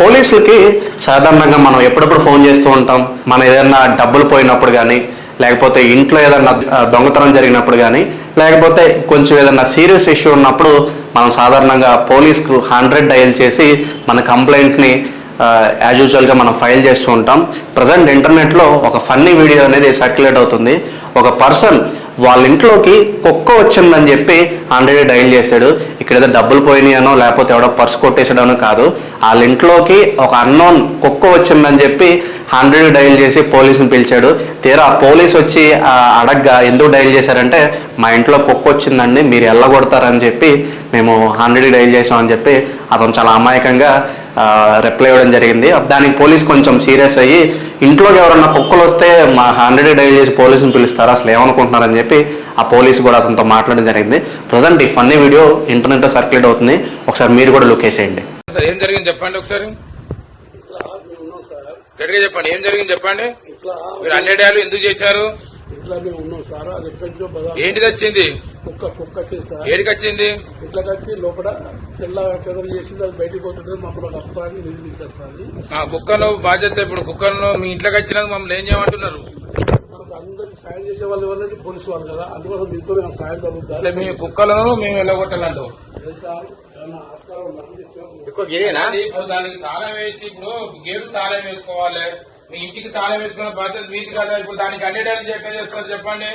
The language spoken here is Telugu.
పోలీసులకి సాధారణంగా మనం ఎప్పుడప్పుడు ఫోన్ చేస్తూ ఉంటాం. మనం ఏదైనా డబ్బులు పోయినప్పుడు కానీ లేకపోతే ఇంట్లో ఏదైనా దొంగతనం జరిగినప్పుడు కానీ లేకపోతే కొంచెం ఏదైనా సీరియస్ ఇష్యూ ఉన్నప్పుడు మనం సాధారణంగా పోలీస్కు హండ్రెడ్ డయల్ చేసి మన కంప్లైంట్ని యాజ్ యూజువల్గా మనం ఫైల్ చేస్తూ ఉంటాం. ప్రజెంట్ ఇంటర్నెట్లో ఒక ఫన్నీ వీడియో అనేది సర్క్యులేట్ అవుతుంది. ఒక పర్సన్ వాళ్ళ ఇంట్లోకి కుక్క వచ్చిందని చెప్పి ఆల్రెడీ డైల్ చేశాడు. ఇక్కడ ఏదో డబ్బులు పోయినాయనో లేకపోతే ఎవడో పర్స్ కొట్టేసాడనో కాదు. వాళ్ళ ఇంట్లోకి ఒక అన్నోన్ కుక్క వచ్చిందని చెప్పి హండ్రెడ్ డైల్ చేసి పోలీసుని పిలిచాడు. తీరా పోలీస్ వచ్చి ఆ, అడగ్గా ఎందుకు డైల్ చేశారంటే మా ఇంట్లో కుక్క వచ్చిందండి మీరు ఎల్లగొడతారని చెప్పి మేము హండ్రెడ్ డైల్ చేసామని చెప్పి అతను చాలా అమాయకంగా రిప్లై ఇవ్వడం జరిగింది. దానికి పోలీస్ కొంచెం సీరియస్ అయ్యి ఇంట్లోకి ఎవరన్నా కుక్కలు వస్తే మా హండ్రెడ్ డైల్ చేసి పోలీసుని పిలుస్తారు? అసలు ఏమనుకుంటున్నారని చెప్పి ఆ పోలీస్ కూడా అతనితో మాట్లాడడం జరిగింది. ప్రజెంట్ ఈ ఫన్నీ వీడియో ఇంటర్నెట్లో సర్క్యులేట్ అవుతుంది. ఒకసారి మీరు కూడా లుక్ వేసేయండి. సార్ ఏం జరిగింది చెప్పండి ఒకసారి. గట్టిగా చెప్పండి ఏం జరిగింది చెప్పండి? మీరు హండ్రెడ్ అన్నేడాలు ఎందుకు చేశారు? ఇట్లా మేము ఉన్నాం సార్. అది ఎక్కడికో ఏంటిది వచ్చింది? కుక్క కుక్క చేస్తారు ఏడికి వచ్చింది? ఇట్లా లోపల తెల్ల కదలు చేసింది అది బయటకు పోతుంటే మమ్మల్ని నీళ్ళు తీసుకొస్తుంది ఆ కుక్కలో బాధ్యత ఇప్పుడు కుక్కలను మీ ఇంట్లోకి వచ్చినందుకు మమ్మల్ని ఏం చేయమంటున్నారు? మనకు అందరికి సాయం చేసే వాళ్ళు ఎవరంటే పోలీసు వాళ్ళు కదా. అందుకోసం దీంతో నాకు సాయం మీ కుక్కలను మేము వెళ్ళగొట్టాలంటూ. సార్ ఆస్కారం ఉందని ఇప్పుడు దానికి తాళం వేసి ఇప్పుడు గేటు తాళం వేసుకోవాలి. మీ ఇంటికి తాళం వేసుకునే బాధ్యత మీది కదా. ఇప్పుడు దానికి అన్నేడాలు ఎట్లా చేస్తారు చెప్పండి.